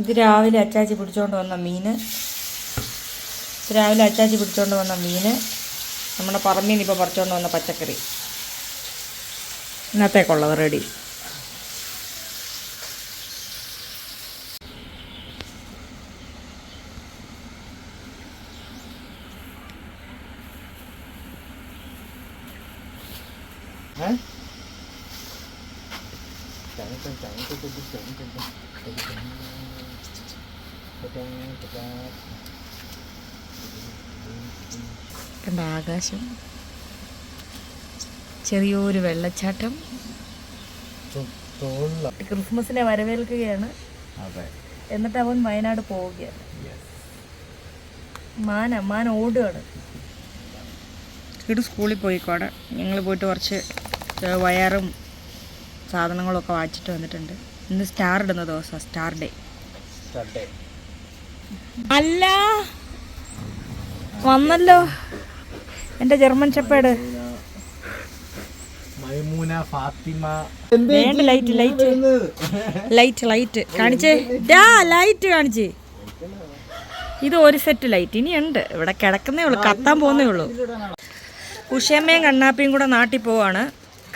ഇത് രാവിലെ അച്ചാച്ചി പിടിച്ചോണ്ട് വന്ന മീന്. രാവിലെ അച്ചാച്ചി പിടിച്ചോണ്ട് വന്ന മീന്. നമ്മുടെ പറമ്പിൽ നിന്ന് ഇപ്പോൾ പറിച്ചോണ്ട് വന്ന പച്ചക്കറി. ഇന്നത്തേക്കുള്ളത് റെഡി കണ്ട ആകാശം ചെറിയൊരു വെള്ളച്ചാട്ടം. ക്രിസ്മസിനെ വരവേൽക്കുകയാണ്. അതെ. എന്നിട്ട് അവൻ വയനാട് പോവുകയാണ്. മാന മാന ഓടുകയാണ്. ഇവിടെ സ്കൂളിൽ പോയിക്കോടെ ഞങ്ങൾ പോയിട്ട് കുറച്ച് വയറും സാധനങ്ങളൊക്കെ വാങ്ങിച്ചിട്ട് വന്നിട്ടുണ്ട്. ഇന്ന് സ്റ്റാർ ഇടുന്ന ദിവസം സ്റ്റാർ ഡേ. അല്ല വന്നല്ലോ. എന്റെ ജർമ്മൻ ഷെപ്പേഡ്. മൈമൂന ഫാത്തിമ. വേണ്ട ലൈറ്റ് ലൈറ്റ്. Light light. കാണിച്ചേ? ഡാ ലൈറ്റ് കാണിച്ചേ. ഇത് ഒരു സെറ്റ് ലൈറ്റ് ഇനിയുണ്ട്. ഇവിടെ കിടക്കുന്നേ ഉള്ളൂ. കത്താൻ പോകുന്നേ ഉള്ളൂ. ഉഷയമ്മയും കണ്ണാപ്പിയും കൂടെ നാട്ടിൽ പോവാണ്.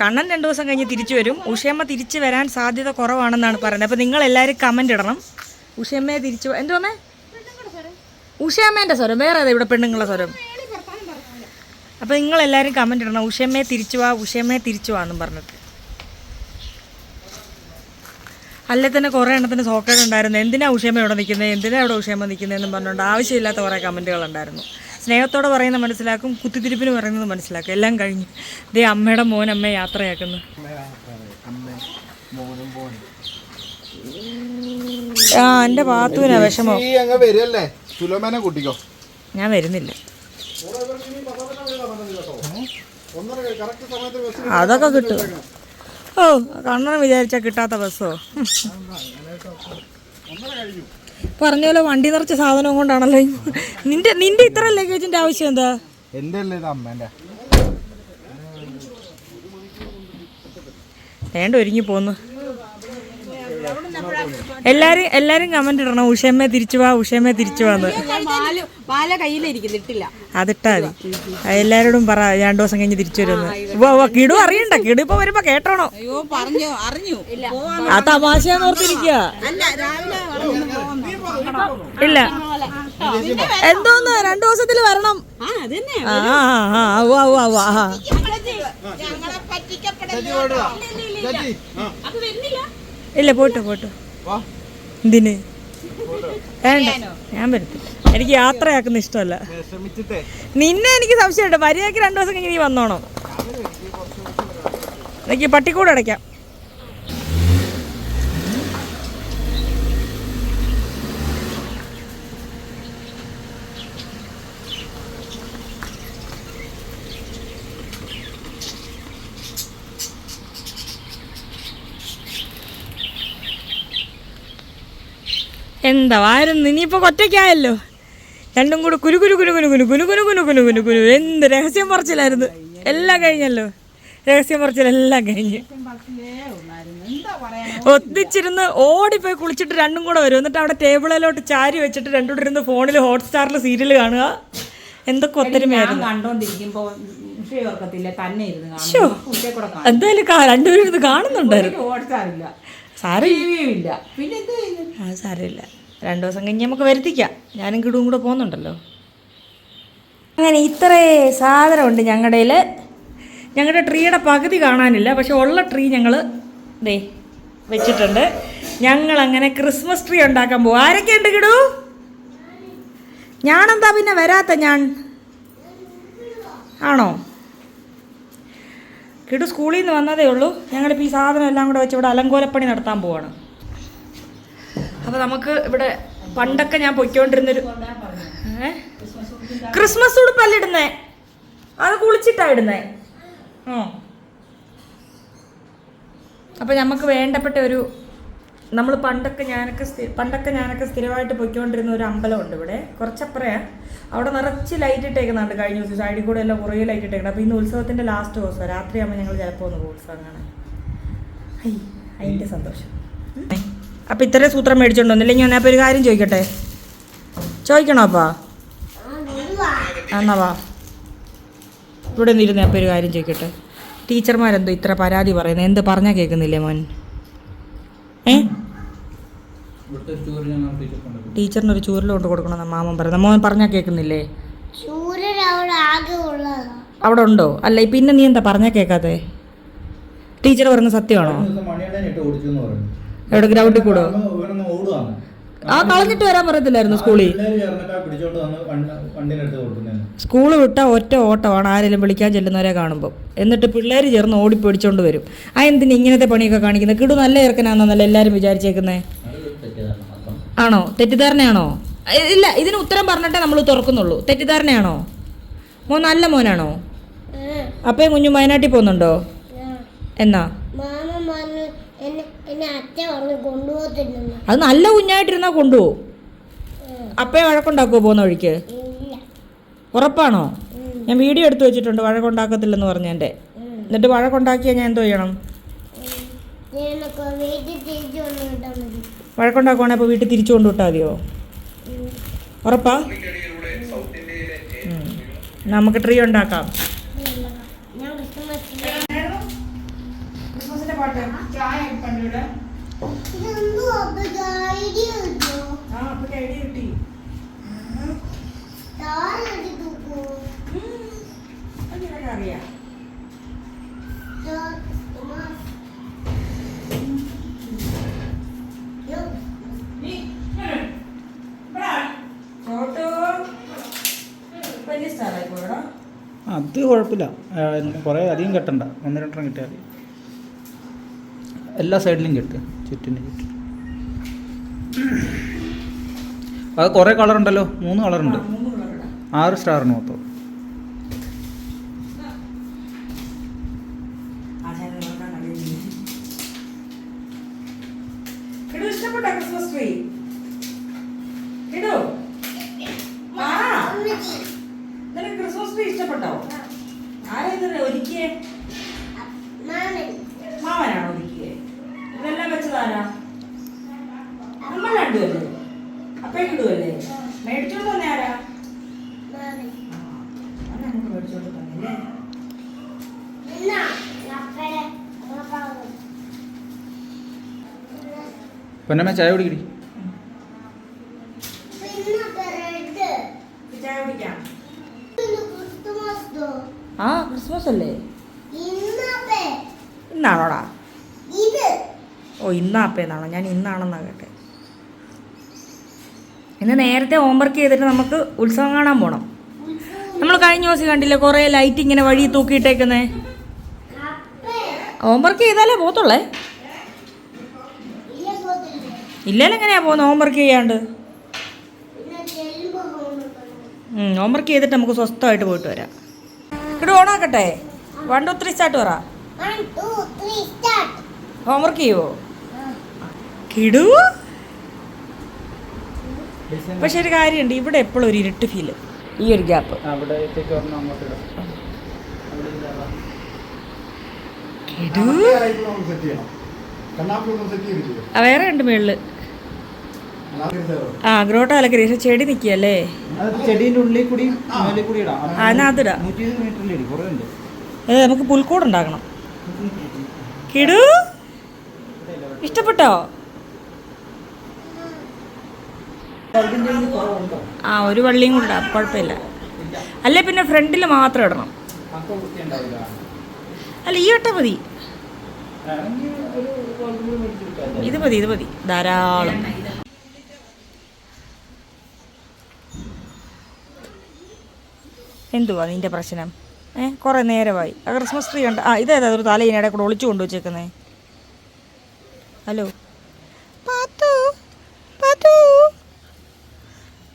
കണ്ണൻ രണ്ടു ദിവസം കഴിഞ്ഞ് തിരിച്ചു വരും. ഉഷയമ്മ തിരിച്ചു വരാൻ സാധ്യത കുറവാണെന്നാണ് പറയുന്നത്. അപ്പോൾ നിങ്ങൾ എല്ലാവരും കമന്റ് ഇടണം. ഉഷയമ്മയെ തിരിച്ചു എന്തോന്നേ ഉഷയമ്മേന്റെ സ്വരം. വേറെ ഇവിടെ പെണ്ണുങ്ങളുടെ സ്വരം? അപ്പോൾ നിങ്ങളെല്ലാവരും കമന്റ് ഇടണം. ഉഷയമ്മയെ തിരിച്ചു വാ ഉഷയമ്മയെ തിരിച്ചു വാ എന്നും പറഞ്ഞിട്ട്. അല്ലെ തന്നെ കുറേ എണ്ണത്തിന് സോക്കേട് ഉണ്ടായിരുന്നു. എന്തിനാ ഉഷയമ്മ ഇവിടെ നിൽക്കുന്നത് എന്തിനാ ഇവിടെ ഉഷയമ്മ നിൽക്കുന്നതെന്നും പറഞ്ഞുകൊണ്ട് ആവശ്യമില്ലാത്ത കുറേ കമന്റുകൾ ഉണ്ടായിരുന്നു. സ്നേഹത്തോടെ പറയുന്ന മനസ്സിലാക്കും കുത്തിത്തിരിപ്പിന് പറയുന്നത് മനസ്സിലാക്കും. എല്ലാം കഴിഞ്ഞു. ഇതേ അമ്മയുടെ മോൻ യാത്രയാക്കുന്നു. അമ്മ പോനും ആ എന്റെ പാത്തുവിനാ വിഷമോ. ഞാൻ വരുന്നില്ല. അതൊക്കെ കിട്ടും. ഓ കണ്ണൻ വിചാരിച്ചാൽ കിട്ടാത്ത ബസ്സോ. പറഞ്ഞ പോലെ വണ്ടി നിറച്ച സാധനവും കൊണ്ടാണല്ലോ നിന്റെ നിന്റെ ഇത്ര ലഗേജിന്റെ ആവശ്യം എന്താ? എന്റെ അമ്മേന്റെ? വേണ്ട ഒരുങ്ങി പോന്നു. എല്ലാരും എല്ലാരും കമന്റ് ഇടണം. ഉഷമ്മേ തിരിച്ചു വാ ഉഷമ്മേ തിരിച്ചു വാന്ന്. അതിട്ടാ മതി എല്ലാരോടും പറ രണ്ടു ദിവസം കഴിഞ്ഞ് തിരിച്ചു വരുമെന്ന്. ഉവ്വ് കിടു അറിയണ്ട. കിടു ഇപ്പൊ വരുമ്പോ കേട്ടോണോ. ആ തമാശയാന്ന് ഓർത്തിരിക്കുക പോവാൻ ഇല്ല. എന്തോന്ന്? രണ്ടു ദിവസത്തിൽ വരണം. ആ ആ ആ ആ ആ. ഇല്ല പോട്ടോ പോട്ടോ. എന്തിന്? വേണ്ട. ഞാൻ വരത്തില്ല. എനിക്ക് യാത്രയാക്കുന്ന ഇഷ്ടമല്ല. നിന്നെ എനിക്ക് സംശയമുണ്ട്. മര്യാദയ്ക്ക് രണ്ടു ദിവസം കഴിഞ്ഞ് നീ വന്നോണം. എനിക്ക് പട്ടിക്കൂട് അടയ്ക്കാം. എന്താ ആയിരുന്നു ഇനിയിപ്പോൾ ഒറ്റയ്ക്കായല്ലോ രണ്ടും കൂടെ കുരു കുരു കുരു കുരു കുരു കുരു കുരു കുരു കുരു കുരു കുരു എന്ത് രഹസ്യം പറച്ചിലായിരുന്നു എല്ലാം കഴിഞ്ഞല്ലോ രഹസ്യം പറച്ചിലെല്ലാം കഴിഞ്ഞ് ഒന്നിച്ചിരുന്ന് ഓടിപ്പോയി കുളിച്ചിട്ട് രണ്ടും കൂടെ വരും എന്നിട്ട് അവിടെ ടേബിളിലോട്ട് ചാരി വെച്ചിട്ട് രണ്ടും കൂടെ ഇരുന്ന് ഫോണിൽ ഹോട്ട്സ്റ്റാറിൽ സീരിയൽ കാണുക എന്തൊക്കെ ഒത്തൊരുമയായിരുന്നു കണ്ടോണ്ടിരിക്കുമ്പോ എന്തായാലും രണ്ടുപേരും ഇരുന്ന് കാണുന്നുണ്ടായിരുന്നു സാരമില്ല. പിന്നെ ആ സാരമില്ല. രണ്ടു ദിവസം കഴിഞ്ഞ് നമുക്ക് വരുത്തിക്കാം. ഞാനും കിടുവും കൂടെ പോകുന്നുണ്ടല്ലോ. അങ്ങനെ ഇത്രേ സാധനമുണ്ട് ഞങ്ങളുടെ ഞങ്ങളുടെ ട്രീയുടെ പകുതി കാണാനില്ല. പക്ഷെ ഉള്ള ട്രീ ഞങ്ങൾ ദേ വെച്ചിട്ടുണ്ട്. ഞങ്ങൾ അങ്ങനെ ക്രിസ്മസ് ട്രീ ഉണ്ടാക്കാൻ പോകും ആരൊക്കെ ഉണ്ട് കിടൂ? ഞാനെന്താ പിന്നെ വരാത്ത ഞാൻ? ആണോ? കിടു സ്കൂളിൽ നിന്ന് വന്നതേ ഉള്ളൂ. ഞങ്ങളിപ്പോൾ ഈ സാധനം എല്ലാം കൂടെ വെച്ച് ഇവിടെ അലങ്കോലപ്പണി നടത്താൻ പോവാണ്. അപ്പോൾ നമുക്ക് ഇവിടെ പണ്ടൊക്കെ ഞാൻ പൊയ്ക്കൊണ്ടിരുന്നൊരു? ക്രിസ്മസ് ഉടുപ്പല്ല ഇടുന്നേ. അത് കുളിച്ചിട്ടാ ഇടുന്നേ. ആ. അപ്പോൾ നമുക്ക് വേണ്ടപ്പെട്ട ഒരു നമ്മൾ പണ്ടൊക്കെ ഞാനൊക്കെ പണ്ടൊക്കെ ഞാനൊക്കെ സ്ഥിരമായിട്ട് പൊയ്ക്കൊണ്ടിരുന്ന ഒരു അമ്പലമുണ്ട് ഇവിടെ. കുറച്ചപ്പുറയാ. അവിടെ നിറച്ച് ലൈറ്റ് ഇട്ടേക്കുന്നുണ്ട്. കഴിഞ്ഞ ദിവസം സൈഡിൽ കൂടെ എല്ലാം കുറേ ലൈറ്റ് ഇട്ടേക്കണം അപ്പോൾ ഇന്ന് ഉത്സവത്തിന്റെ ലാസ്റ്റ് ദിവസം. രാത്രിയാകുമ്പോൾ ഞങ്ങൾ ചിലപ്പോൾ ഒന്ന് പോകും ഉത്സവം കാണാൻ. അതിന്റെ സന്തോഷം. അപ്പം ഇത്രയും സൂത്രം മേടിച്ചോണ്ട് ഇല്ലെങ്കിൽ ഞാൻ അപ്പോൾ ഒരു കാര്യം ചോദിക്കട്ടെ? ചോദിക്കണോ അപ്പാ? എന്നാ വാ. ഇവിടെ നിന്നിരുന്നേ അപ്പോൾ ഒരു കാര്യം ചോദിക്കട്ടെ? ടീച്ചർമാരെന്തോ ഇത്ര പരാതി പറയുന്നത് എന്ത് പറഞ്ഞാൽ കേൾക്കുന്നില്ലേ മോൻ? ഏ ഇവിടുത്തെ ഒരു ടൂർ ഞങ്ങൾ ടീച്ചർ കൊണ്ടുപോയി ടീച്ചറിന് ഒരു ചൂരൽ കൊണ്ട് കൊടുക്കണമെന്ന് മാമൻ പറയുന്നത്. മോൻ പറഞ്ഞാ കേക്കുന്നില്ലേ അവിടെ ഉണ്ടോ? അല്ല പിന്നെ നീ എന്താ പറഞ്ഞാ കേക്കാതെ ടീച്ചർ പറഞ്ഞ സത്യമാണോ? എവിടെ ഗ്രൗണ്ടിൽ കൂടോ? ആ കളഞ്ഞിട്ട് വരാൻ പറയത്തില്ലായിരുന്നു സ്കൂളിൽ. സ്കൂൾ വിട്ട ഒറ്റ ഓട്ടമാണ് ആരെങ്കിലും വിളിക്കാൻ ചെല്ലുന്നവരെ കാണുമ്പോൾ എന്നിട്ട് പിള്ളേർ ചേർന്ന് ഓടിപ്പൊടിച്ചോണ്ട് വരും. ആ എന്തിനാ ഇങ്ങനത്തെ പണിയൊക്കെ കാണിക്കുന്നത് കിടു നല്ല ഇറക്കനാണെന്നല്ല എല്ലാവരും വിചാരിച്ചേക്കുന്നത് ആണോ? തെറ്റിദ്ധാരണയാണോ? ഇല്ല ഇതിന് ഉത്തരം പറഞ്ഞിട്ടേ നമ്മൾ തുറക്കുന്നുള്ളൂ. തെറ്റിദ്ധാരണയാണോ? മോൻ നല്ല മോനാണോ? അപ്പേ കുഞ്ഞു വയനാട്ടിൽ പോകുന്നുണ്ടോ? എന്നാ? അത് നല്ല കുഞ്ഞായിട്ടിരുന്നാ കൊണ്ടുപോകും അപ്പേ വഴക്കുണ്ടാക്കുമോ പോകുന്ന വഴിക്ക്? ഉറപ്പാണോ? ഞാൻ വീഡിയോ എടുത്തു വെച്ചിട്ടുണ്ട് വഴക്കുണ്ടാക്കത്തില്ലെന്ന് പറഞ്ഞെന്റെ എന്നിട്ട് വഴക്കുണ്ടാക്കിയാൽ ഞാൻ എന്തോ ചെയ്യണം? വഴക്കുണ്ടാക്കുവാണെങ്കിൽ അപ്പോൾ വീട്ടിൽ തിരിച്ചു കൊണ്ടു വിട്ടാൽ മതിയോ? ഉറപ്പാ. നമുക്ക് ട്രീ ഉണ്ടാക്കാം. ഞാൻ അത് കുഴപ്പമില്ല. കുറേ അധികം കെട്ടണ്ട. ഒന്ന് രണ്ടെണ്ണം കിട്ടിയാൽ മതി. എല്ലാ സൈഡിലും കെട്ട്. ചുറ്റിന് ചുറ്റും. അത് കുറേ കളറുണ്ടല്ലോ. മൂന്ന് കളറുണ്ട്. ആറ് സ്റ്റാറിന് മൊത്തം ഇഷ്ടപ്പെട്ട ക്രിസ്മസ് ട്രീ ഇടോ ആ നിനക്ക് ക്രിസ്മസ് ട്രീ ഇഷ്ടപ്പെട്ടോ ആരാ ഇത് ഒരുക്കിയേ മാമൻ മാമനാണോ ഒരുക്കിയേ ഇതെല്ലാം വെച്ചതാരാ നമ്മൾ രണ്ടുമല്ലേ അപ്പേക്ക് ഇടുവല്ലേ മേടിച്ചോണ്ട് തന്നെ ആരാ മാമൻ അത് നമുക്ക് മേടിച്ചോണ്ട് തന്നില്ലേ എന്നാ അപ്പഴേ ഉറപ്പാകും പൊന്നമ്മ ചായ കുടിക്കടി. പിന്നെ ചായ കുടിക്കാം ഇന്ന് ക്രിസ്തുമസ് ദോ ആ ക്രിസ്മസ് അല്ലേ? ഇന്നാണോടാ? ഓ ഇന്നാപ്പേന്നാണോ ഞാൻ ഇന്നാണെന്നാ കേട്ടെ. ഇന്ന് നേരത്തെ ഹോംവർക്ക് ചെയ്തിട്ട് നമുക്ക് ഉത്സവം കാണാൻ പോണം. നമ്മൾ കഴിഞ്ഞ ദിവസം കണ്ടില്ലേ കുറേ ലൈറ്റ് ഇങ്ങനെ വഴി തൂക്കിയിട്ടേക്കുന്നേ? ഹോംവർക്ക് ചെയ്താലേ പോത്തുള്ളേ പോത്തില്ലേ ഇല്ലേലും എങ്ങനെയാ പോകുന്നത് ഹോംവർക്ക് ചെയ്യാണ്ട് ഹോംവർക്ക് ചെയ്തിട്ട് നമുക്ക് സ്വസ്ഥമായിട്ട് പോയിട്ട് വരാം ഇവിടെ ഓണാക്കട്ടെ വൺ ടു ത്രീ സ്റ്റാർട്ട് പറ ഹോംവർക്ക് ചെയ്യുവോ കിടു പക്ഷെ ഒരു കാര്യമുണ്ട് ഇവിടെ എപ്പോഴും ഒരു ഇരുട്ട് ഫീൽ ഈ ഒരു ഗ്യാപ്പ് വേറെ ഉണ്ട് മേളിൽ ആ ഗ്രോട്ടോ അലക്കരി പക്ഷെ ചെടി നിൽക്കുകയല്ലേ അത് ചെടീന്റെ ഉള്ളിൽ കൂടി മേളിൽ കൂടി ഇടാം. ഉണ്ട്. ഏ നമുക്ക് പുൽക്കൂട് ഉണ്ടാക്കണം. കിടു? ഇഷ്ടപ്പെട്ടോ? ആ ഒരു വള്ളിയും കൂടെ ഇടാം. കുഴപ്പമില്ല. അല്ലേ പിന്നെ ഫ്രണ്ടിൽ മാത്രം ഇടണം. അല്ല ഈ വട്ടം മതി. ഇത് മതി ഇത് മതി. ധാരാളം. എന്തുവാ നിന്റെ പ്രശ്നം? ഏ കുറേ നേരമായി. ആ ക്രിസ്മസ് ട്രീ ഉണ്ട് ആ ഇതേതാ ഒരു തലയിനിടെ കൂടെ ഒളിച്ചു കൊണ്ടു വെച്ചേക്കുന്നേ. ഹലോ?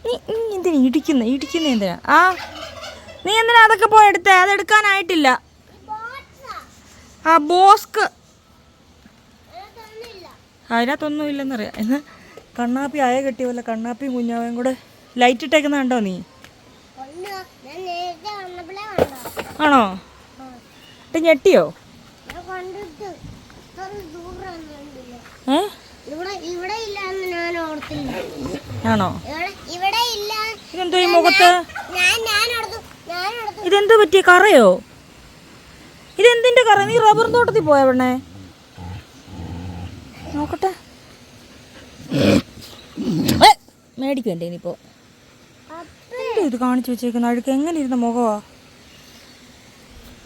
നീ നീ എന്തിനാ ഇടിക്കുന്ന? ഇടിക്കുന്ന എന്തിനാ? ആ നീ എന്തിനാ അതൊക്കെ പോയി എടുത്തേ? അതെടുക്കാനായിട്ടില്ല ആ ബോസ്ക്. അതിനകത്തൊന്നും ഇല്ലെന്നറിയാം എന്ന് കണ്ണാപ്പി ആയ കെട്ടിയ പോലെ കണ്ണാപ്പിയും കുഞ്ഞാവയും കൂടെ ലൈറ്റ് ഇട്ടേക്കുന്ന കണ്ടോ നീ കൊണ്ട് ഞാൻ നേരത്തെ വന്നപ്പോഴേ കണ്ടോ ആണോ? ഇട്ട് ഞെട്ടിയോ? ആണോ? ഇതെന്തോ ഈ മുഖത്ത്? ഇതെന്ത് പറ്റിയ കറയോ? ഇതെന്തിന്റെ കറ? നീ റബ്ബർ തോട്ടത്തിൽ പോയ പെണ്ണേ? നോക്കട്ടെ. മേടിക്കുവേണ്ടേ മേടിക്കും എന്റെ ഇനിയിപ്പോ? ഇത് കാണിച്ചു വെച്ചേക്കുന്നു? അഴുക്ക് എങ്ങനെ ഇരുന്ന മുഖമാ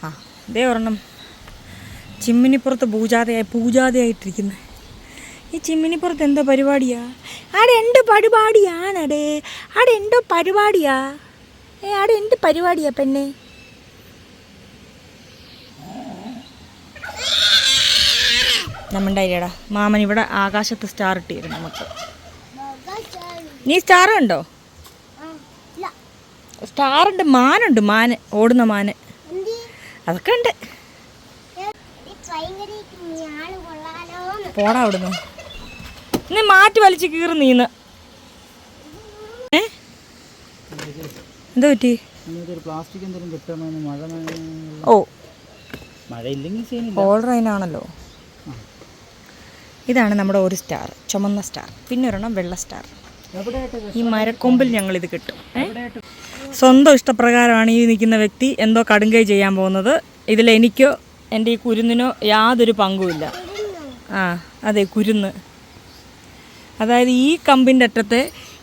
ആ ഇതേ ഒരെണ്ണം. ചിമ്മിനിപ്പുറത്ത് പൂജാതയായി പൂജാതയായിട്ടിരിക്കുന്നത് ഈ ചിമ്മിനിപ്പുറത്ത് എന്തോ പരിപാടിയാ? ആടെ എന്ത് പരിപാടിയാണടേ? ആടെ എന്തോ പരിപാടിയാ? ഏ ആടെ എന്ത് പരിപാടിയാ പെണ്ണെ? നമ്മണ്ടായിരടാ. മാമൻ ഇവിടെ ആകാശത്ത് സ്റ്റാർ ഇട്ടിരുന്നു നമുക്ക്. നീ സ്റ്റാർ ഇല്ല സ്റ്റാറുണ്ട് മാനുണ്ട് മാന് ഓടുന്ന മാന്. അതൊക്കെ ഉണ്ട്. പോടാ അവിടുന്ന്. നീ മാറ്റി വലിച്ച് കീറി നീന്ന്. ഏ? എന്താ പറ്റി? പ്ലാസ്റ്റിക് എന്തെങ്കിലും മഴ ഓ. മഴയില്ലെങ്കിൽ സീനില്ല ഓൾ റൈനാണല്ലോ ഇതാണ് നമ്മുടെ ഒരു സ്റ്റാർ ചുമന്ന സ്റ്റാർ പിന്നെ ഒരെണ്ണം വെള്ള സ്റ്റാർ ഈ മരക്കൊമ്പിൽ ഞങ്ങൾ ഇത് കിട്ടും. ഏ? സ്വന്തം ഇഷ്ടപ്രകാരമാണ് ഈ നിൽക്കുന്ന വ്യക്തി എന്തോ കടുങ്കൈ ചെയ്യാൻ പോകുന്നത്. ഇതിൽ എനിക്കോ എന്റെ ഈ കുരുന്നിനോ യാതൊരു പങ്കുമില്ല. ആ അതെ കുരുന്ന്. അതായത് ഈ കമ്പിന്റെ അറ്റത്തെ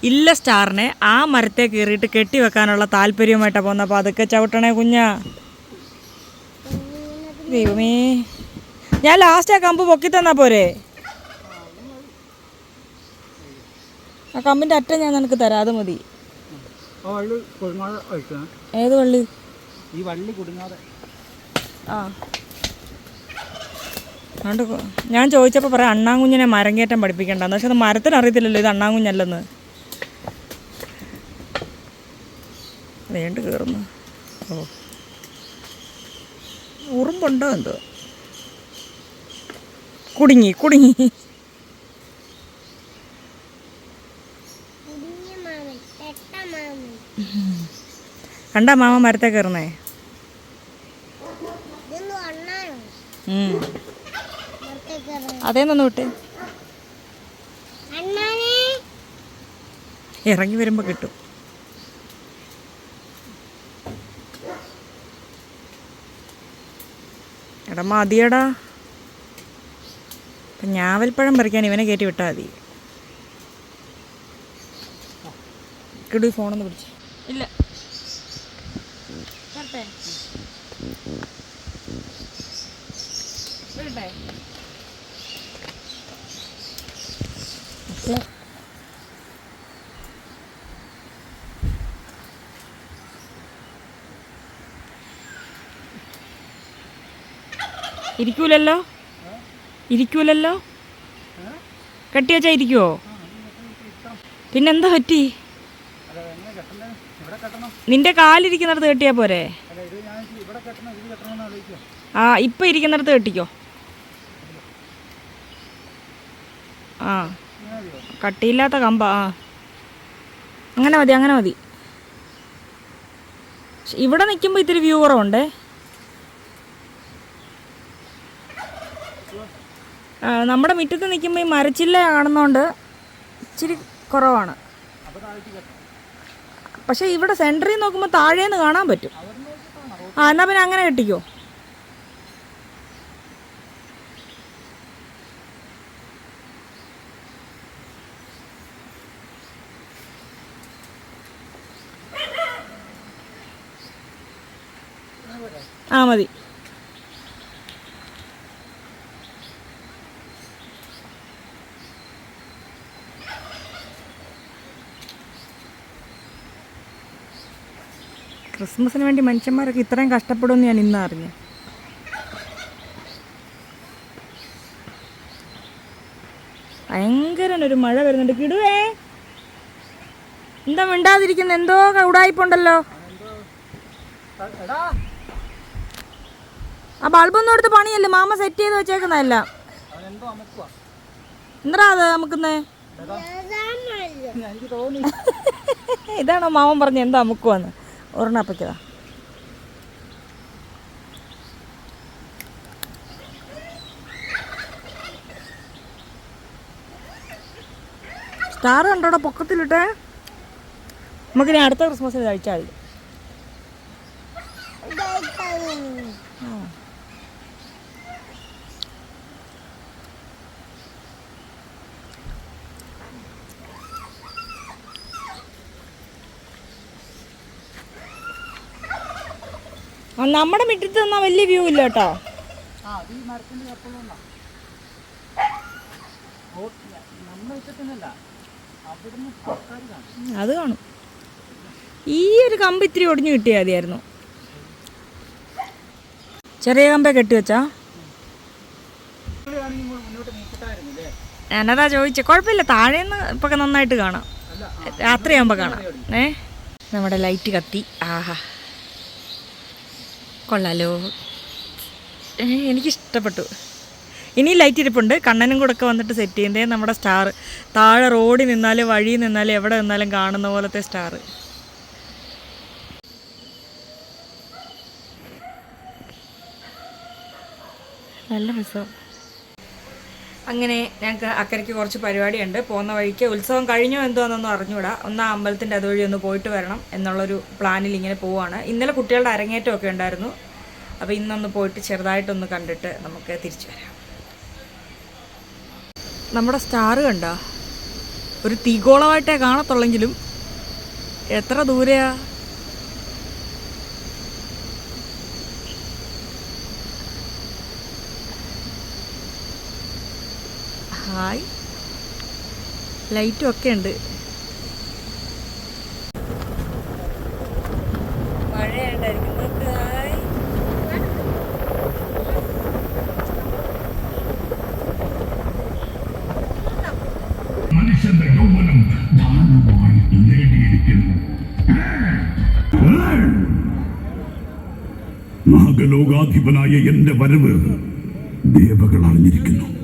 ഇല്ല സ്റ്റാറിനെ ആ മരത്തെ കയറിയിട്ട് കെട്ടി വെക്കാനുള്ള താല്പര്യമായിട്ടാണ് പോകുന്നത്. അപ്പോൾ അതൊക്കെ ചവിട്ടണേ കുഞ്ഞാ. ദൈവമേ. ഞാൻ ലാസ്റ്റ് ആ കമ്പ് പൊക്കി തന്നാ പോരെ? ആ കമ്പിന്റെ അറ്റം ഞാൻ നിനക്ക് തരാം അത് മതി ആ വള്ളി കുടുങ്ങാതെ ഒഴിക്കണം ഏത് വള്ളി? ഈ വള്ളി കുടുങ്ങാതെ ആ. അതുകൊണ്ട് ഞാൻ ചോദിച്ചപ്പോൾ പറയാം അണ്ണാങ്കുഞ്ഞിനെ മരം കയറ്റം പഠിപ്പിക്കണ്ടെന്ന്. പക്ഷെ അത് മരത്തിന് അറിയത്തില്ലല്ലോ ഇത് അണ്ണാങ്കുഞ്ഞല്ലെന്ന്. വേണ്ട കയറുന്നു ഓ. ഉറുമ്പുണ്ടോ എന്തോ? കുടുങ്ങി കുടുങ്ങി കുടുങ്ങിയ മാമൻ എട്ട മാമൻ കണ്ടാ മാമ മരത്തെ കയറുന്നേ? അതേന്നൊന്ന് വിട്ട്. ഇറങ്ങി വരുമ്പോൾ കിട്ടും. എടാ മതിയടാ. ഞാവൽപ്പഴം പറിക്കാൻ ഇവനെ കയറ്റി വിട്ടാൽ മതി. കിടു ഫോൺ ഒന്ന് ഇല്ല? വരട്ടെ? ഇല്ല. ഇരിക്കൂലല്ലോ? ഇരിക്കൂലല്ലോ? കെട്ടി വെച്ചാ ഇരിക്കുവോ പിന്നെന്താ പറ്റി? നിന്റെ കാലിരിക്കുന്നിടത്ത് കെട്ടിയാ പോരെ? ആ ഇപ്പൊ ഇരിക്കുന്നിടത്ത് കെട്ടിക്കോ. ആ കട്ടിയില്ലാത്ത കമ്പ ആ. അങ്ങനെ മതി അങ്ങനെ മതി. ഇവിടെ നിൽക്കുമ്പോൾ ഇത്തിരി വ്യൂ കുറവുണ്ടേ? നമ്മുടെ മുറ്റത്ത് നിൽക്കുമ്പോൾ ഈ മരച്ചില്ല കാണുന്നതുകൊണ്ട് ഇച്ചിരി കുറവാണ്. പക്ഷേ ഇവിടെ സെന്ററിൽ നോക്കുമ്പോൾ താഴേന്ന് കാണാൻ പറ്റും. ആ എന്നാൽ പിന്നെ അങ്ങനെ കെട്ടിക്കോ. ആ മതി. ക്രിസ്മസിന് വേണ്ടി മനുഷ്യന്മാരൊക്കെ ഇത്രയും കഷ്ടപ്പെടുമെന്ന് ഞാൻ ഇന്ന് അറിഞ്ഞു. ഭയങ്കര ഒരു മഴ വരുന്നുണ്ട്. കിടുവേ. എന്താ മിണ്ടാതിരിക്കുന്ന? എന്തോ ഉടായിപ്പുണ്ടല്ലോ ആ ബൾബൊന്നും എടുത്ത് പണിയല്ലേ? മാമ സെറ്റ് ചെയ്ത് വെച്ചേക്കുന്നതല്ല. എന്താ അത് നമുക്കുന്നേ ഇതാണോ മാമൻ പറഞ്ഞ എന്താ അമുക്കുവന്ന്? ഒരെണ്ണപ്പയ്ക്കതാ സ്റ്റാർ കണ്ടോടെ പൊക്കത്തിലിട്ടേ? നമുക്കിനി അടുത്ത ക്രിസ്മസിന് കഴിച്ചാൽ ആ, നമ്മുടെ മിറ്റത്ത് നിന്നാ വലിയ വ്യൂ ഇല്ല കേട്ടോ. അത് കാണും. ഈ ഒരു കമ്പ് ഇത്തിരി ഒടിഞ്ഞു കിട്ടിയാൽ മതിയായിരുന്നു. ചെറിയ കമ്പേ കെട്ടി വെച്ചാ. ഞാനതാ ചോദിച്ചേ കുഴപ്പമില്ല. താഴേന്ന് ഇപ്പൊ നന്നായിട്ട് കാണാം. രാത്രിയാകുമ്പോ കാണാം. ഏ? നമ്മുടെ ലൈറ്റ് കത്തി. ആഹാ. കൊള്ളാലോ എനിക്കിഷ്ടപ്പെട്ടു. ഇനി ലൈറ്റ് ഇരിപ്പുണ്ട്. കണ്ണനും കൂടെ ഒക്കെ വന്നിട്ട് സെറ്റ് ചെയ്യുന്നതേ നമ്മുടെ സ്റ്റാർ താഴെ റോഡിൽ നിന്നാലും വഴി നിന്നാലും എവിടെ നിന്നാലും കാണുന്ന പോലത്തെ സ്റ്റാർ നല്ല രസം. അങ്ങനെ ഞങ്ങൾക്ക് അക്കരയ്ക്ക് കുറച്ച് പരിപാടിയുണ്ട്. പോകുന്ന വഴിക്ക് ഉത്സവം കഴിഞ്ഞോ എന്തോന്നൊന്നും അറിഞ്ഞൂടാ. ഒന്ന് ആ അമ്പലത്തിന്റെ അതുവഴി ഒന്ന് പോയിട്ട് വരണം എന്നുള്ളൊരു പ്ലാനിൽ ഇങ്ങനെ പോവാണ്. ഇന്നലെ കുട്ടികളുടെ അരങ്ങേറ്റമൊക്കെ ഉണ്ടായിരുന്നു. അപ്പോൾ ഇന്നൊന്ന് പോയിട്ട് ചെറുതായിട്ടൊന്ന് കണ്ടിട്ട് നമുക്ക് തിരിച്ചു വരാം. നമ്മുടെ സ്റ്റാർ കണ്ട? ഒരു തീഗോളമായിട്ടേ കാണത്തുള്ളെങ്കിലും എത്ര ദൂരെയാ? ഹായ്. ലൈറ്റും ഒക്കെ ഉണ്ട് മഴയുണ്ടായിരിക്കും. നോക്ക് ഹായ്. മനുഷ്യന്റെ യൗവനം ദാനമായിട്ട് നേടിയിരിക്കുന്നു. നാഗലോകാധിപനായ എന്റെ വരവ് ദേവകൾ അറിഞ്ഞിരിക്കുന്നു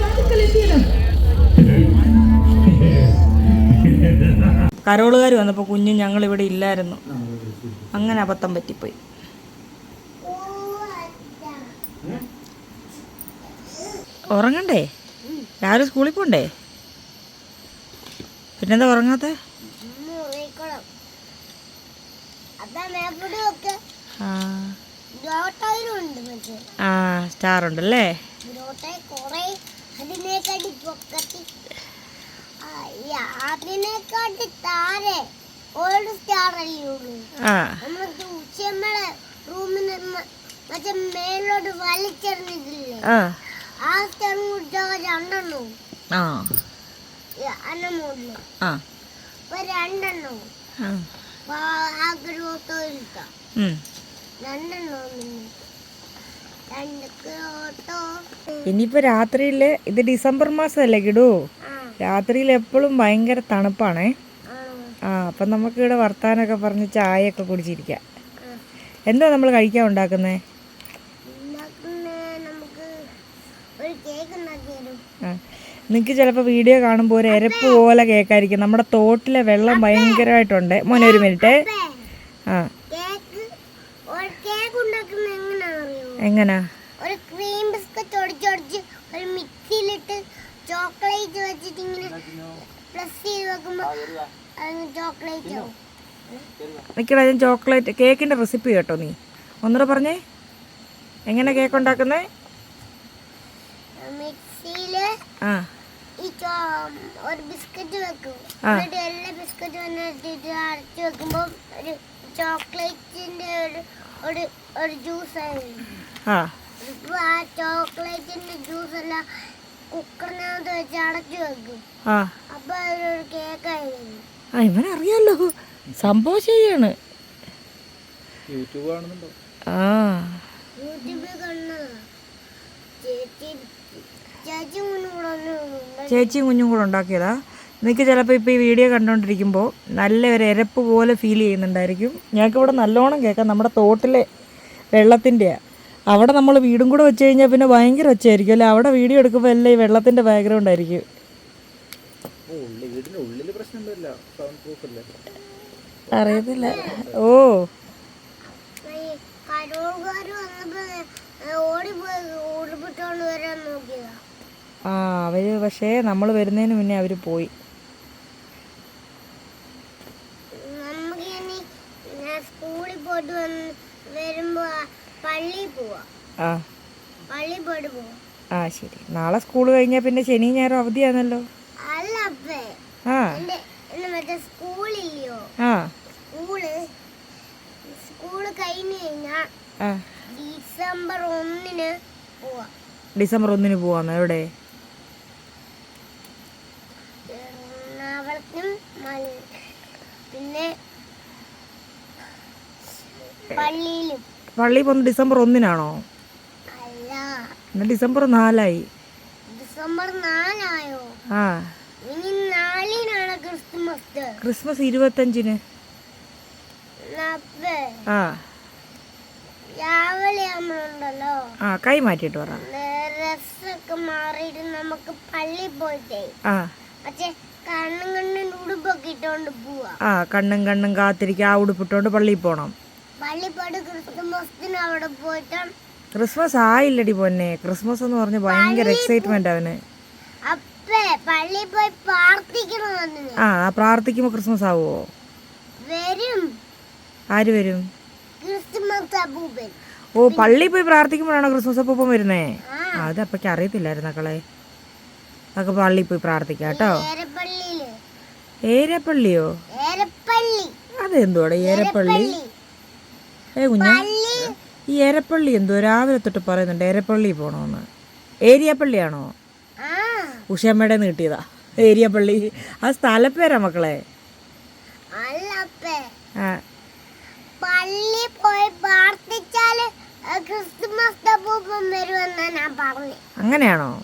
വാതുക്കലെത്തിയത് കരോളുകാർ വന്നപ്പോൾ കുഞ്ഞു ഞങ്ങൾ ഇവിടെ ഇല്ലായിരുന്നു. അങ്ങനെ അബദ്ധം പറ്റിപ്പോയി. ഉറങ്ങണ്ടേ? രാവിലെ സ്കൂളിൽ പോണ്ടേ? പിന്നെന്താ ഉറങ്ങാത്തെ മുറിക്കണം അതാ മേപ്പിടൊക്കെ ആ ഗ്രോട്ടയിലുണ്ട് മറ്റേ ആ സ്റ്റാർ ഉണ്ടല്ലേ ഗ്രോട്ടയിൽ കുറെ അതിനേക്കാട്ടി പൊക്കത്തി ആ, ഈ അതിനേക്കാട്ടി താഴെ ഓൾഡ് സ്റ്റാർ അല്ലേ ഉള്ളൂ ആ നമ്മൾക്ക് ഉച്ചമ്മളെ റൂമിന് മ- മറ്റേ മേലോട്ട് വലിച്ചെറിഞ്ഞിട്ടില്ലേ? ആ. ആ സ്റ്റാർ രണ്ടെണ്ണവും ആ. അന്നമൂടിൽ ആ. ഇപ്പൊ ഇനിയിപ്പോൾ രാത്രിയിൽ ഇത് ഡിസംബർ മാസമല്ലേ കിടൂ? രാത്രിയിൽ എപ്പോഴും ഭയങ്കര തണുപ്പാണേ. ആ അപ്പം നമുക്കിവിടെ വർത്താനൊക്കെ പറഞ്ഞ് ചായയൊക്കെ കുടിച്ചിരിക്കാം. എന്താ നമ്മൾ കഴിക്കാൻ ഉണ്ടാക്കുന്നേ? നിങ്ങൾക്ക് ചിലപ്പോൾ വീഡിയോ കാണുമ്പോൾ ഒരു എരപ്പ് പോലെ കേൾക്കാതിരിക്കും നമ്മുടെ തോട്ടിലെ വെള്ളം ഭയങ്കരമായിട്ടുണ്ട്. മോനെ ഒരു മിനിറ്റ്. ആ കേക്ക് ഒരു കേക്ക് ഉണ്ടാക്കുന്ന എങ്ങനെയാണെന്നറിയോ എങ്ങനാ? ഒരു ക്രീം ബിസ്ക്കറ്റ് ഒടിച്ചൊടിച്ച് ഒരു മിക്സിയിലിട്ട് ചോക്ലേറ്റ് വെച്ചിട്ട് ഇങ്ങനെ പ്ലസ് ചെയ്ത് വെക്കുമ്പോൾ ചോക്ലേറ്റ് നിൽക്കടാ ഞാൻ ചോക്ലേറ്റ് കേക്കിന്റെ റെസിപ്പി കേട്ടോ നീ. ഒന്നുകൂടെ പറഞ്ഞേ. എങ്ങനെ കേക്ക് ഉണ്ടാക്കുന്നേ? മിക്സിയിൽ ആ. ഈ ചോ- ഒരു ബിസ്ക്കറ്റ് വെക്കും. എന്നിട്ട് എല്ലാ ബിസ്ക്കറ്റ് വന്നിട്ട് അടച്ചു വെക്കുമ്പോൾ ഒരു ചോക്ലേറ്റിന്റെ ഒരു ഒരു ജ്യൂസ് ആയി ആ. ചോക്ലേറ്റിന്റെ ജ്യൂസ് എല്ലാം കുക്കറിനകത്ത് വെച്ച് അടച്ചു വെക്കും. ആ. അപ്പൊ അതിലൊരു കേക്കായി ആ ഇവനറിയാലോ. സംഭവം ശരിയാണ്. ആ. ചേച്ചിയും കുഞ്ഞും കൂടെ ഉണ്ടാക്കിയതാ. നിങ്ങൾക്ക് ചിലപ്പോൾ ഇപ്പോൾ ഈ വീഡിയോ കണ്ടുകൊണ്ടിരിക്കുമ്പോൾ നല്ല ഒരു ഇരപ്പ് പോലെ ഫീൽ ചെയ്യുന്നുണ്ടായിരിക്കും. ഞങ്ങൾക്ക് ഇവിടെ നല്ലോണം കേൾക്കാം. നമ്മുടെ തോട്ടിലെ വെള്ളത്തിന്റെയാണ് അവിടെ നമ്മൾ വീടും കൂടെ വെച്ച് കഴിഞ്ഞാൽ പിന്നെ ഭയങ്കര ഒച്ചയായിരിക്കും. അല്ലേ? അവിടെ വീഡിയോ എടുക്കുമ്പോൾ എല്ലാം ഈ വെള്ളത്തിന്റെ ബാക്ക്ഗ്രൗണ്ട് ആയിരിക്കും. അറിയത്തില്ല. ഓ. ആ അവർ പക്ഷേ നമ്മൾ വരുന്നതിന് മുന്നേ അവർ പോയി. സ്കൂളിൽ പോയിട്ട് വന്ന് വരുമ്പോ ആ പോവാ. ആ. പള്ളി പോയിട്ട് പോവാ. ആ ശരി. നാളെ സ്കൂൾ കഴിഞ്ഞാൽ പിന്നെ ശനി ഞായറും അവധിയാണല്ലോ. അല്ല അപ്പേ. ആ. എന്റെ എന്റെ മറ്റേ സ്കൂളില്ലയോ ആ. സ്കൂൾ സ്കൂൾ കഴിഞ്ഞു ഡിസംബർ ഒന്നിന് പോവാ. ഡിസംബർ ഒന്നിന് പോവാന്നോ? എവിടെ? എറണാകുളത്തും പിന്നെ പള്ളിയിലും. പള്ളി പോകുന്നത് ഡിസംബർ ഒന്നിനാണോ? എന്നാൽ ഡിസംബർ നാലായി. ഡിസംബർ നാലായോ? ആ. ക്രിസ്മസ്. ഇരുപത്തഞ്ചിന്. ആ. രാവിലെ നമ്മളുണ്ടല്ലോ ആ കൈ മാറ്റിയിട്ട് പറ. ഡ്രസ്സൊക്കെ മാറിയിട്ട് നമുക്ക് പള്ളിയിൽ പോയിട്ടേ. ആ. പക്ഷെ കണ്ണും കണ്ണും ഉടുപ്പൊക്കെ ഇട്ടോണ്ട് പോവാ. ആ കണ്ണും കണ്ണും കാത്തിരിക്കുക. ആ ഉടുപ്പിട്ടോണ്ട് പള്ളിയിൽ പോകണം അവിടെ പോയിട്ട് ക്രിസ്മസ് ആയില്ലടി പൊന്നെ. ക്രിസ്മസ് എന്ന് പറഞ്ഞ് ഭയങ്കര എക്സൈറ്റ്മെന്റ് അവന്. പള്ളി പോയി പ്രാർത്ഥിക്കണമെന്ന് ആ പ്രാർത്ഥിക്കുമ്പോ ക്രിസ്മസ് ആവുമോ വരും. ആര് വരും? അബൂബൻ. ഓ പള്ളി പോയി പ്രാർത്ഥിക്കുമ്പോഴാണോ ക്രിസ്മസ് അപ്പം വരുന്നേ? അത് അപ്പൊക്ക് അറിയത്തില്ലായിരുന്നു മക്കളെ. അതൊക്കെ പള്ളി പോയി പ്രാർത്ഥിക്കാം കേട്ടോ. ഏരപ്പള്ളിയോ? ഏരപ്പള്ളി. അതെന്തുവാടെ ഏരപ്പള്ളി? പള്ളി ഏ കുഞ്ഞ? ഈ ഏരപ്പള്ളി എന്തോ രാവിലെ തൊട്ട് പറയുന്നുണ്ട്. ഏരപ്പള്ളി പോണോന്ന്. ഏരിയപ്പള്ളിയാണോ? ഉഷമ്മയുടെ നീട്ടിയതാ ഏരിയപ്പള്ളി. ആ സ്ഥലപ്പേരാ മക്കളെ? പള്ളി പോയി പ്രാർത്ഥിച്ചാൽ ക്രിസ്മസ് അങ്ങനെയാണോ?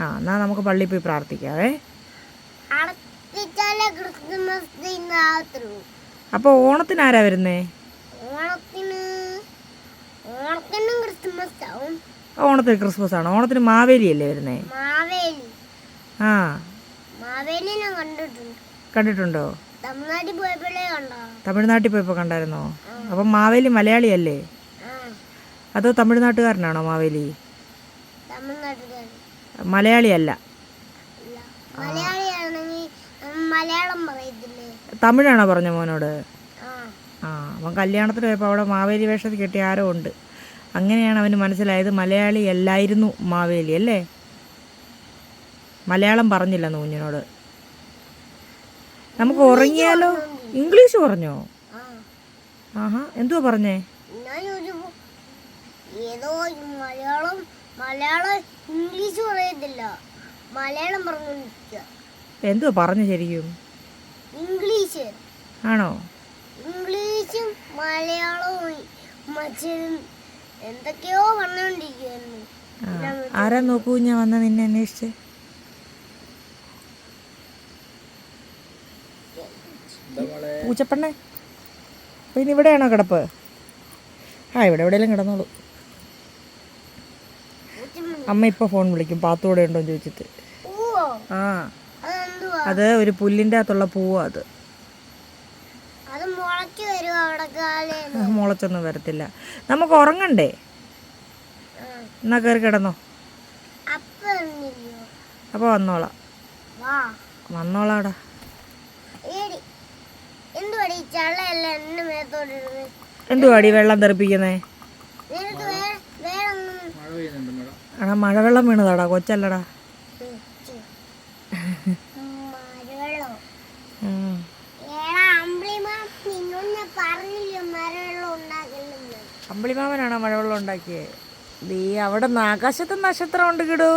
ആ. എന്നാ നമുക്ക് പള്ളിയിൽ പോയി പ്രാർത്ഥിക്കാവേ. അപ്പൊ ഓണത്തിന് ആരാ വരുന്നേ? ഓണത്തിന്. ഓണത്തിനും ക്രിസ്മസ് ആവും ഓണത്തിന് ക്രിസ്മസ് ആണ് ഓണത്തിന് മാവേലി അല്ലേ വരുന്നേ? മാവേലി. ആ. മാവേലി ഞാൻ കണ്ടിട്ടുണ്ട്. കണ്ടിട്ടുണ്ടോ? തമിഴ്നാട്ടിൽ പോയപ്പോഴേ കണ്ടോ തമിഴ്നാട്ടിൽ പോയപ്പോൾ കണ്ടായിരുന്നോ? അപ്പം മാവേലി മലയാളിയല്ലേ? അല്ലേ അതോ തമിഴ്നാട്ടുകാരനാണോ മാവേലി? മലയാളിയല്ല. തമിഴാണോ പറഞ്ഞ മോനോട്? ആ അവൻ കല്യാണത്തിന് പോയപ്പോൾ അവിടെ മാവേലി വേഷത്തിൽ കെട്ടിയ ആരോ ഉണ്ട്. അങ്ങനെയാണ് അവന് മനസ്സിലായത് മലയാളി അല്ലായിരുന്നു മാവേലി അല്ലേ? മലയാളം പറഞ്ഞില്ല നൂഞ്ഞിനോട് നമുക്ക് ഉറങ്ങിയാലോ? ഇംഗ്ലീഷ് പറഞ്ഞോ? ആഹാ എന്തുവാ പറഞ്ഞേ? ഏതോ മലയാളം മലയാളം ഇംഗ്ലീഷ് പറയത്തില്ല. മലയാളം പറഞ്ഞോണ്ടിരിക്കുക എന്തുവാ പറഞ്ഞു ശരിക്കും? ഇംഗ്ലീഷ്. ആണോ? ഇംഗ്ലീഷും മലയാളവും മറ്റേതും എന്തൊക്കെയോ വന്നുകൊണ്ടിരിക്കുന്നു ആരാ നോക്കൂ ഞാൻ വന്ന നിന്നെ അന്വേഷിച്ച്? പൂച്ചപ്പെണ്ണേ. പിന്നെ ഇവിടെയാണോ കിടപ്പ്? ആ ഇവിടെ എവിടെയെങ്കിലും കിടന്നോളൂ. അമ്മ ഇപ്പോൾ ഫോൺ വിളിക്കും. പാത്തോടെ ഉണ്ടോ എന്ന് ചോദിച്ചിട്ട്. പൂവോ? ആ. അത് ഒരു പുല്ലിന്റെ അകത്തുള്ള പൂവാ അത് മുളച്ചു വരും അവിടെ കാലേ മുളച്ചൊന്നും വരത്തില്ല. നമുക്ക് ഉറങ്ങണ്ടേ? എന്നാ കയറി കിടന്നോ. അപ്പ വന്നോളാ അപ്പോൾ വന്നോളാം. വാ. വന്നോളാടാ. എന്തുവാടി വെള്ളം തെറിപ്പിക്കുന്നേ? എടാ മഴവെള്ളം വീണതാടാ കൊച്ചല്ലടാ. അമ്പിളിമാമനാണോ മഴവെള്ളം ഉണ്ടാക്കിയത് ദീ അവിടെ ആകാശത്ത് നക്ഷത്രം ഉണ്ട് കിടൂ.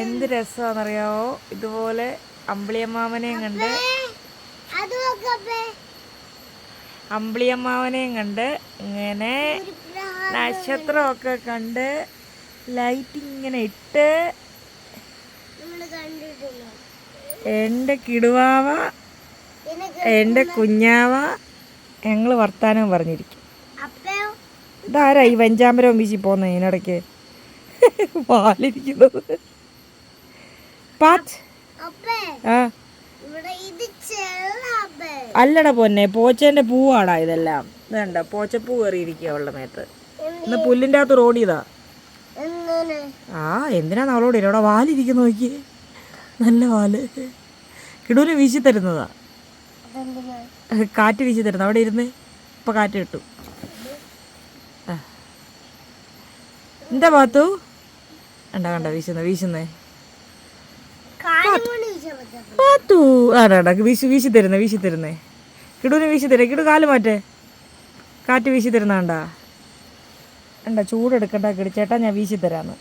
എന്ത് രസമാണെന്നറിയാവോ? ഇതുപോലെ അമ്പിളിയമ്മാവനെയും കണ്ട് അമ്പിളിയമ്മാവനെയും കണ്ട് ഇങ്ങനെ നക്ഷത്രമൊക്കെ കണ്ട് ലൈറ്റ് ഇങ്ങനെ ഇട്ട് എന്റെ കിടുവാവ എന്റെ കുഞ്ഞാവ ഞങ്ങൾ വർത്താനം പറഞ്ഞിരിക്കും. ഇതാരാ ഈ വെഞ്ചാമ്പരം വീശി പോകുന്ന ഇതിനിടയ്ക്ക്? പാലിരിക്കുന്നത് പാച്ച് ആ. അല്ലടാ പൊന്നെ പോച്ചേന്റെ പൂവാടാ ഇതെല്ലാം. വേണ്ട പോച്ചപ്പൂ കയറിയിരിക്കുക അവളുടെ മേത്ത്. ഇന്ന് പുല്ലിന്റെ അകത്ത് റോഡിയതാ ആ എന്തിനാ അവളോട് ഇവിടെ വാലിരിക്കുന്നു നോക്കി നല്ല വാൽ. കിടൂര് വീശി തരുന്നതാ. കാറ്റ് വീശി തരുന്നു. അവിടെ ഇരുന്ന് ഇപ്പൊ കാറ്റ് കിട്ടും. എന്താ പാത്തു? കണ്ട കണ്ട വീശുന്നേ വീശുന്നേ. പാത്തു. ആടാ വീശു വീശി തരുന്നേ വീശി തരുന്നേ. കിടൂന് വീശി തരേ കിടു കാൽ മാറ്റേ. കാറ്റ് വീശി തരുന്ന കണ്ടാ. കണ്ട ചൂടെടുക്കണ്ട കിടു. ചേട്ടാ ഞാൻ വീശി തരാന്ന്.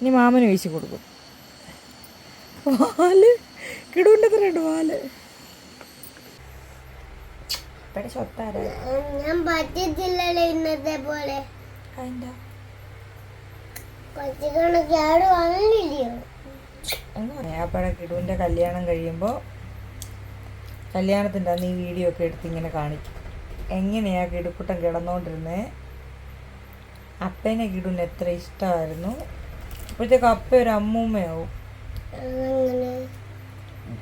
ഇനി മാമന് വീശി കൊടുക്കും. വാൽ കിടുവിന്റെ സ്വത്താരാ ഞാൻ പറ്റത്തില്ലല്ലോ ഇന്നത്തെ പോലെ. അപ്പോഴെ കിടുവിന്റെ കല്യാണം കഴിയുമ്പോൾ കല്യാണത്തിന്റെ അന്ന് ഈ വീഡിയോ ഒക്കെ എടുത്ത് ഇങ്ങനെ കാണിക്കും. എങ്ങനെയാ കിടുക്കുട്ടൻ കിടന്നുകൊണ്ടിരുന്നേ അപ്പേനെ കിടുവിന് എത്ര ഇഷ്ടമായിരുന്നു അപ്പോഴത്തേക്ക് അപ്പ ഒരു അമ്മൂമ്മയാവും.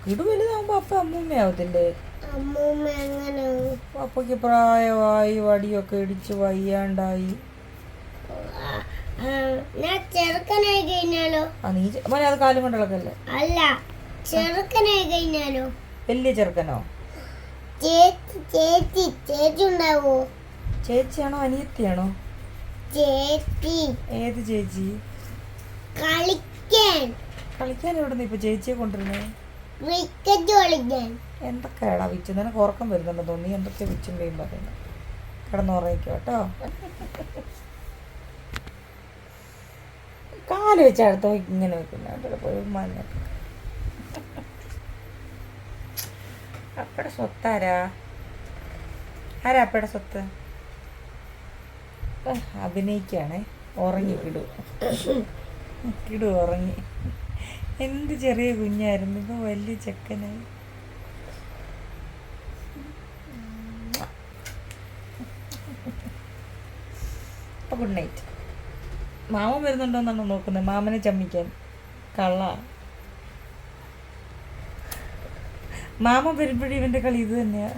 കിടു വലുതാകുമ്പോ അപ്പ അമ്മൂമ്മയാവത്തില്ലേ അമ്മൂമ്മ അങ്ങനെ അപ്പയ്ക്ക് പ്രായമായി വടിയൊക്കെ ഇടിച്ച് വയ്യാണ്ടായി. ഞാൻ ചെറുക്കനായി കഴിഞ്ഞാലോ? നീ മോനെ അത് കാലും കൊണ്ടിളക്കല്ലേ അല്ല ചെറുക്കനായി കഴിഞ്ഞാലോ? വലിയ ചെറുക്കനോ? ചേച്ചി ചേച്ചി ഉണ്ടാവോ? ചേച്ചിയാണോ അനിയത്തിയാണോ? ചേച്ചി. ഏത് ചേച്ചി? കളിക്കാൻ. കളിക്കാൻ എവിടെ നിന്ന് ഇപ്പൊ ചേച്ചിയെ കളിക്കാൻ എന്തൊക്കെയാടാ വിച്ചു? നിനക്ക് ഉറക്കം വരുന്നുണ്ട് തോന്നി എന്തൊക്കെ വിച്ചും പേയും പറയുന്നത് കിടന്നുറങ്ങിക്കോ കേട്ടോ. കാൽ വെച്ച് ഇങ്ങനെ വെക്കുന്ന മഞ്ഞ അപ്പടെ സ്വത്താരാ ആരാ? അപ്പടെ സ്വത്ത്? ആ, അഭിനയിക്കാണേ. ഉറങ്ങി കിടു കിടു ഉറങ്ങി. എന്ത് ചെറിയ കുഞ്ഞായിരുന്നു? ഇപ്പൊ വലിയ ചെക്കനായി അപ്പോൾ ഗുഡ് നൈറ്റ് മാമൻ വരുന്നുണ്ടോന്നാണോ നോക്കുന്നത്. മാമനെ ചമ്മിക്കാൻ. കള്ള. മാമ വരുമ്പോഴും ഇവന്റെ കളി ഇത് തന്നെയാ.